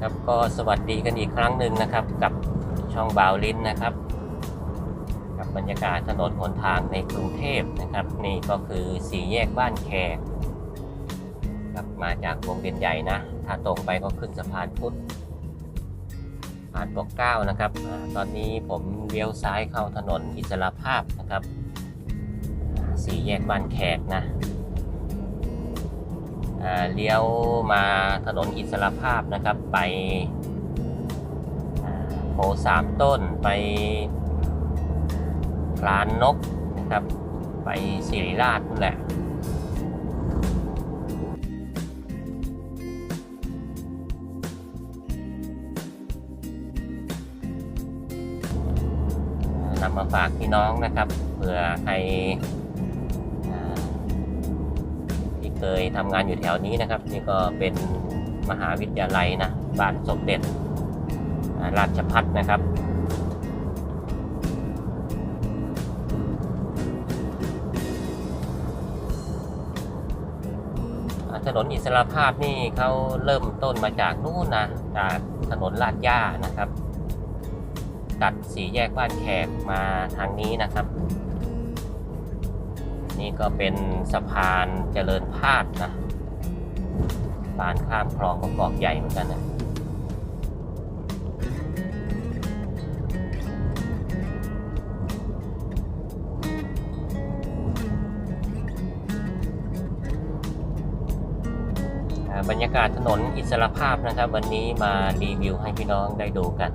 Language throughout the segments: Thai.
ครับก็สวัสดีกันอีกครั้งหนึ่งนะครับ กับช่องบาวลินนะครับ กับบรรยากาศถนนหนทางในกรุงเทพนะครับ นี่ก็คือสี่แยกบ้านแขกครับมาจากวงเวียนใหญ่นะ ถ้าตรงไปก็ขึ้นสะพานพุทธผ่านปกเก้านะครับ ตอนนี้ผมเลี้ยวซ้ายเข้าถนนอิสระภาพนะครับสี่แยกบ้านแขกนะ เลี้ยวมาถนนอิสระภาพนะครับไปโพสามต้นไปร้านนกนะครับ ไปสิริราชนั่นแหละนำมาฝากพี่น้องนะครับเผื่อใคร เคยทำงานอยู่แถวนี้นะครับ นี่ก็เป็นมหาวิทยาลัยนะบ้านสมเด็จราชพัฒนะครับถนนอิสระภาพนี่เขาเริ่มต้นมาจากนู่นนะจากถนนลาดย่านะครับ ตัดสีแยกบ้านแขกมาทางนี้นะครับ นี่ก็เป็นสะพานเจริญพาดนะสะพานข้ามคลองประกอบใหญ่เหมือนกันนะบรรยากาศถนนอิสระภาพนะครับ วันนี้มารีวิวให้พี่น้องได้ดูกัน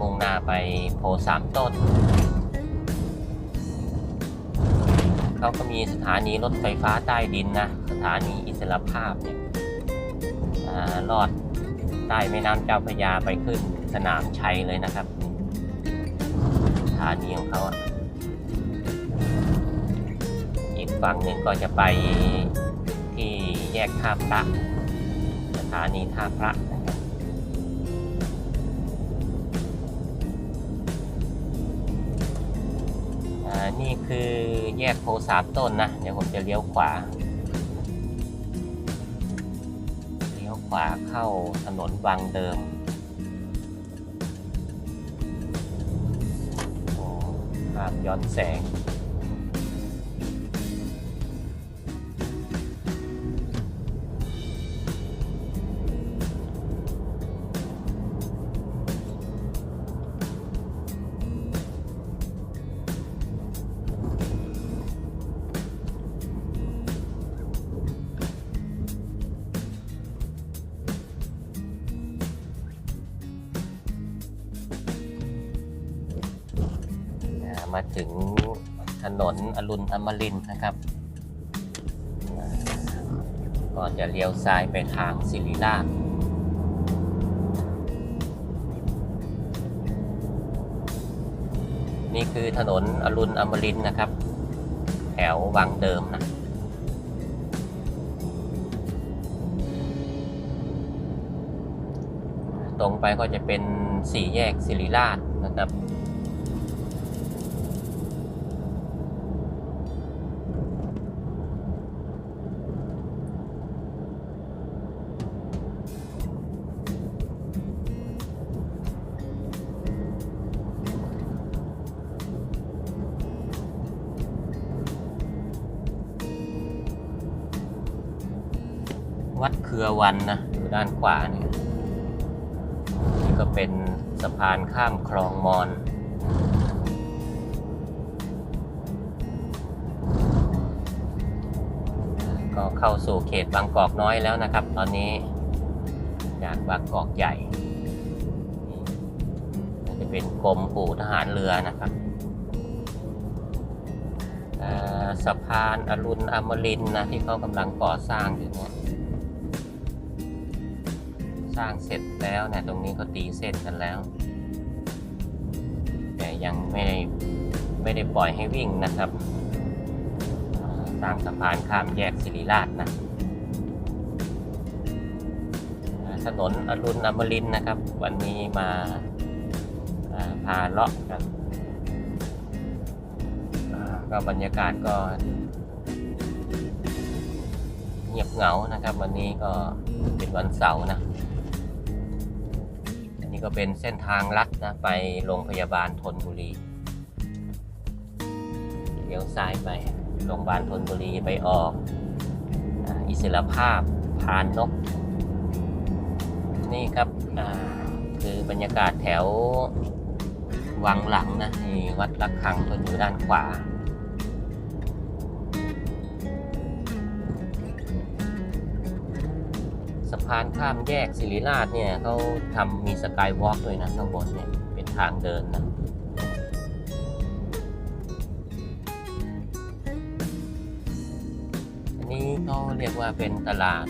มุ่งหน้าไปโพสามต้น เขาก็มีสถานีรถไฟฟ้าใต้ดินนะ สถานีอิสรภาพเนี่ยอลอดใต้แม่น้ำเจ้าพระยาไปขึ้นสนามชัยเลยนะครับ สถานีของเขาอะอีกฝั่งหนึ่งก็จะไปที่แยกท่าพระ สถานีท่าพระ นี่คือแยกโพสามต้นนะ เดี๋ยวผมจะเลี้ยวขวา เลี้ยวขวาเข้าถนนบางเดิมโอ้ภาพย้อนแสง มาถึงถนนอรุณอมรินนะครับอ่าก็จะเลี้ยวซ้ายไปทางสิริราชนี่คือถนนอรุณอมรินนะครับ แถววังเดิมนะตรงไปก็จะเป็นสี่แยกสิริราชนะครับ รือวันนะอยู่ด้านขวาเนี่ยนี่ก็เป็นสะพานข้ามคลองมอนก็เข้าสู่เขตบางกอกน้อยแล้วนะครับ ตอนนี้จากบางกอกใหญ่นี่จะเป็นกรมปู่ทหารเรือนะครับสะพานอรุณอมรินนะที่เขากำลังก่อสร้างอยู่เนี่ย สร้างเสร็จแล้วเนี่ยตรงนี้ก็ตีเส้นกันแล้ว แต่ยังไม่ได้ไม่ได้ปล่อยให้วิ่งนะครับสร้างสะพานข้ามแยกสิริราชนะถนนอรุณอมรินนะครับ วันนี้มาอ่าพาเลาะกันอ่าก็บรรยากาศก็เงียบเหงานะครับ วันนี้ก็เป็นวันเสาร์นะ นี่ก็เป็นเส้นทางลัดนะไปโรงพยาบาลทนบุรีเลี้ยวซ้ายไปโรงพยาบาลทนบุรีไปออกอิสระภาพพานนก นี่ครับคือบรรยากาศแถววังหลังนะนี่วัดระฆังก็อยู่ด้านขวา สะพานข้ามแยกศิริราชเนี่ยเขาทำมีสกายวอล์กด้วยนะข้างบนเนี่ยเป็นทางเดินนะอันนี้เขาเรียกว่าเป็นตลาด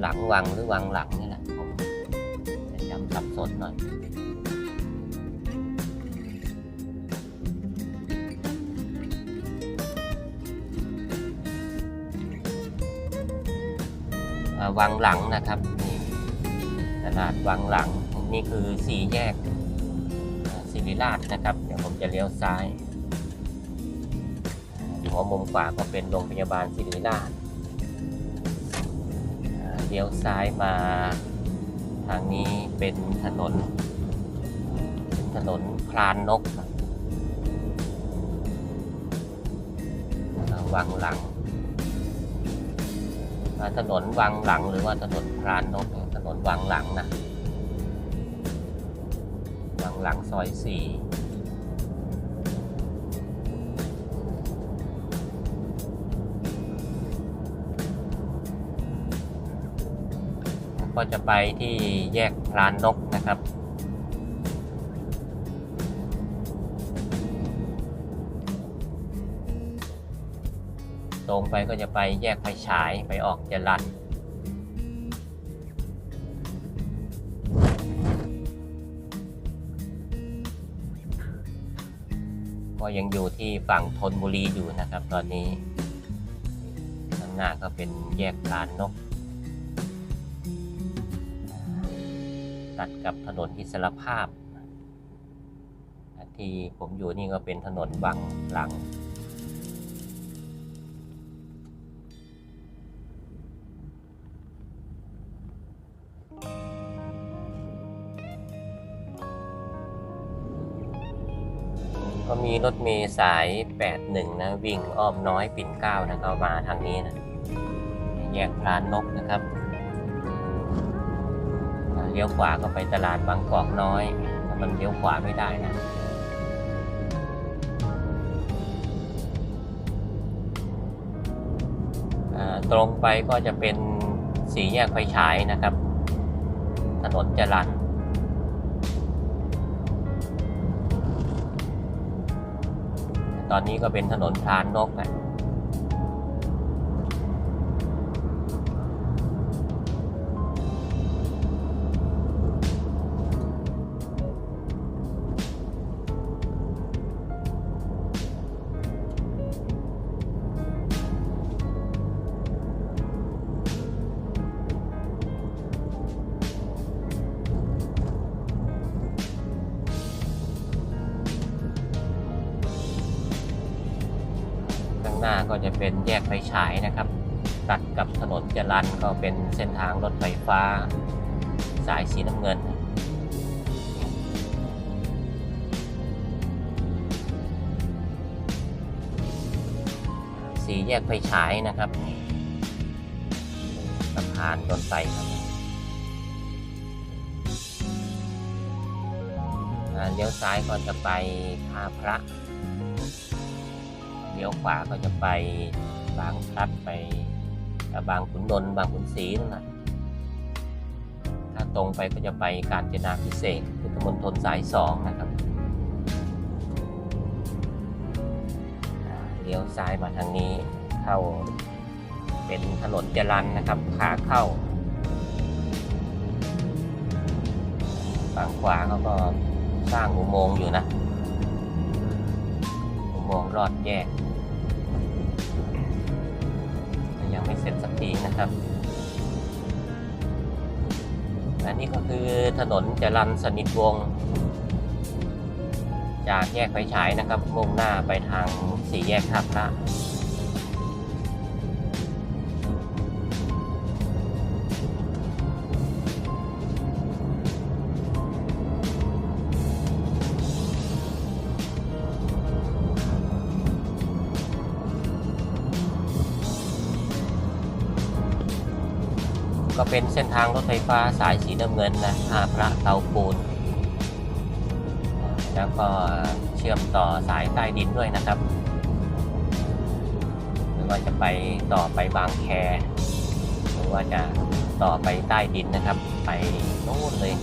หลังวังหรือวังหลังนี่แหละผมจะจำสับสนหน่อย วังหลังนะครับนี่ตลาดวังหลังนี่คือสี่แยกศิริราชนะครับ เดี๋ยวผมจะเลี้ยวซ้ายหัวมุมขวาก็เป็นโรงพยาบาลศิริราชเลี้ยวซ้ายมาทางนี้เป็นถนน ถนนพรานนกครับอ่าวังหลัง ถนนวังหลังหรือว่าถนนพรานนกถนนวังหลังนะวังหลังซอยสี่ก็จะไปที่แยกพรานนกนะครับ ตรงไปก็จะไปแยกไฟฉายไปออกจรันก็ยังอยู่ที่ฝั่งธนบุรีอยู่นะครับตอนนี้ข้างหน้าก็เป็นแยกลานนก ตัดกับถนนอิสรภาพ ที่ผมอยู่นี่ก็เป็นถนนวังหลัง ก็มีรถเมล์สาย 81 นะ วิ่งอ้อมน้อยปิ่นเก้านะก็มาทางนี้นะแยกพรานนกนะครับเลี้ยวขวาก็ไปตลาดบางกอกน้อยถ้ามันเลี้ยวขวาไม่ได้นะตรงไปก็จะเป็นสีแยกไฟฉายนะครับ ถนนจรัน ตอนนี้ก็เป็นถนนพรานนก ก็จะเป็นแยกไฟฉายนะครับ ตัดกับถนนจรันก็เป็นเส้นทางรถไฟฟ้า สายสีน้ำเงิน สีแยกไฟฉายนะครับสะพานรถไฟครับเลี้ยวซ้ายก็จะไปท่าพระ ลี้ยวขวาก็จะไปบางพลัดไปบางขุนนนท์บางขุนศรีนั่นแหละถ้าตรงไปก็จะไปกาญจนาพิเศษพุทธมณฑลสายสองนะครับเลี้ยวซ้ายมาทางนี้เข้าเป็นถนนจรันนะครับขาเข้าฝั่งขวาเขาก็สร้างอุโมงค์อยู่นะ อุโมงค์รอดแยก ยังไม่เสร็จสักทีนะครับอันนี้ก็คือถนนจรันสนิทวงศ์จากแยกไฟฉายนะครับมุ่งหน้าไปทางสี่แยกท่าพระ ก็เป็นเส้นทางรถไฟฟ้าสายสีน้ำเงินนะท่าพระเตาปูน แล้วก็เชื่อมต่อสายใต้ดินด้วยนะครับหรือว่าจะไปต่อไปบางแค หรือว่าจะต่อไปใต้ดินนะครับ ไปนู่นเลย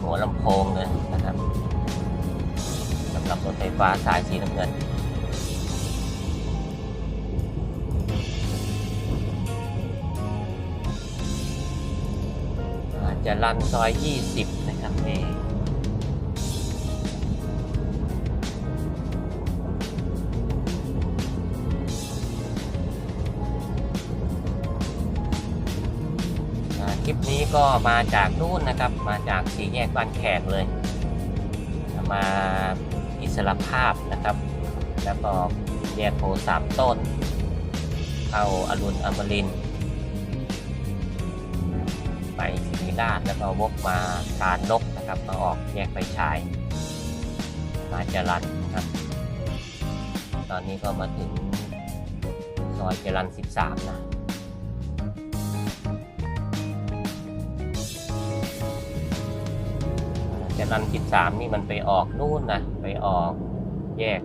หัวลำโพงเลยนะครับสำหรับรถไฟฟ้าสายสีน้ำเงิน จะลันซอย 20 นะครับนี่อ่าคลิปนี้ก็มาจากนู่นนะครับ มาจากสี่แยกบ้านแขกเลย มาอิสรภาพนะครับ แล้วก็แยกโพสามต้น เข้าอรุณอมรินไป ศิราชแล้วก็วกมาตาลนกนะครับ มาออกแยกไปชาย มาจรันนะครับ ตอนนี้ก็มาถึงซอยจรัน 13 นะจรัน 13 นี่มันไปออกนู่นนะไปออกแยก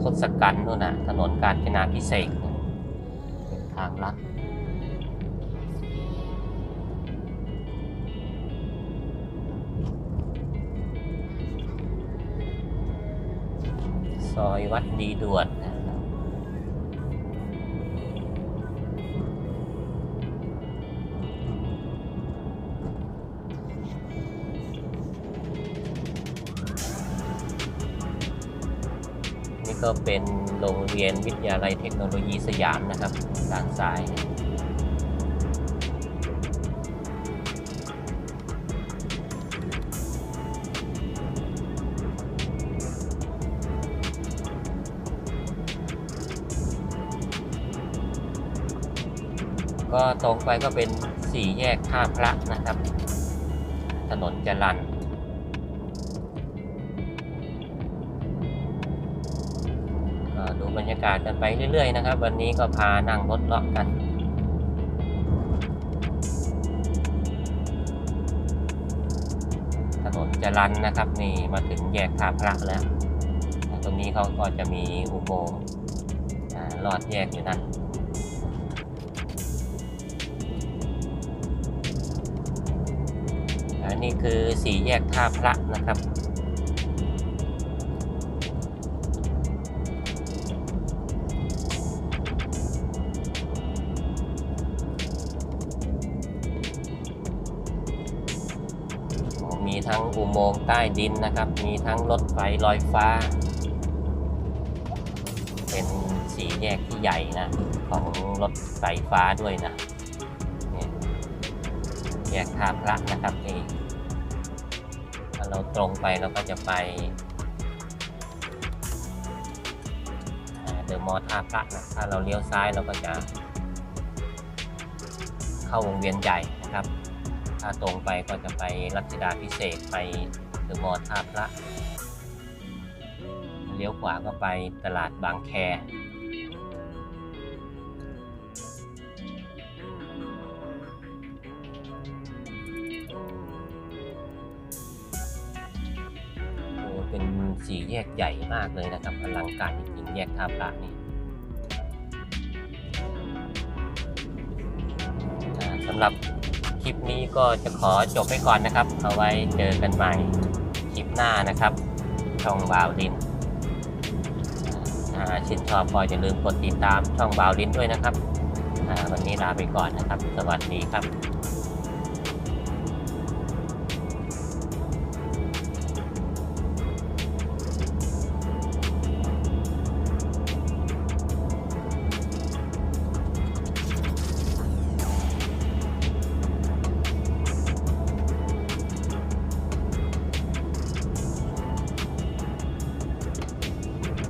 ทศกัณฐ์นู่นนะถนนกาญจนาพิเศษทางลัด ซอยวัดดีด่วนนะครับนี่ก็เป็นโรงเรียนวิทยาลัยเทคโนโลยีสยามนะครับด้านซ้าย ตรงไปก็เป็นสี่แยกท่าพระนะครับ ถนนจรันดูบรรยากาศกันไปเรื่อยๆนะครับ วันนี้ก็พานั่งรถเลาะกันถนนจรันนะครับนี่มาถึงแยกท่าพระแล้ว ตรงนี้เขาก็จะมีอุโมงค์ลอดแยกอยู่นะอัน นี้คือสี่แยกท่าพระนะครับ มีทั้งอุโมงค์ใต้ดินนะครับ มีทั้งรถไฟลอยฟ้า เป็นสี่แยกที่ใหญ่นะ ของรถไฟฟ้าด้วยนะเนี่ยแยกท่าพระนะครับนี่ถ้าเราตรงไปเราก็จะไปเดอะมอท่าพระนะถ้าเราเลี้ยวซ้ายเราก็จะ เข้าวงเวียนใหญ่นะครับ ถ้าตรงไปก็จะไปรัชดาพิเศษไปเดอะมอท่าพระ เลี้ยวขวาก็ไปตลาดบางแค สี่แยกใหญ่มากเลยนะครับอลังการจริงๆแยกท่าพระนี่สำหรับคลิปนี้ก็จะขอจบไปก่อนนะครับ เอาไว้เจอกันใหม่คลิปหน้านะครับ ช่องบาวลินอ่าชินชอบก็อย่าลืมกดติดตามช่องบาวลินด้วยนะครับวันนี้ลาไปก่อนนะครับ สวัสดีครับ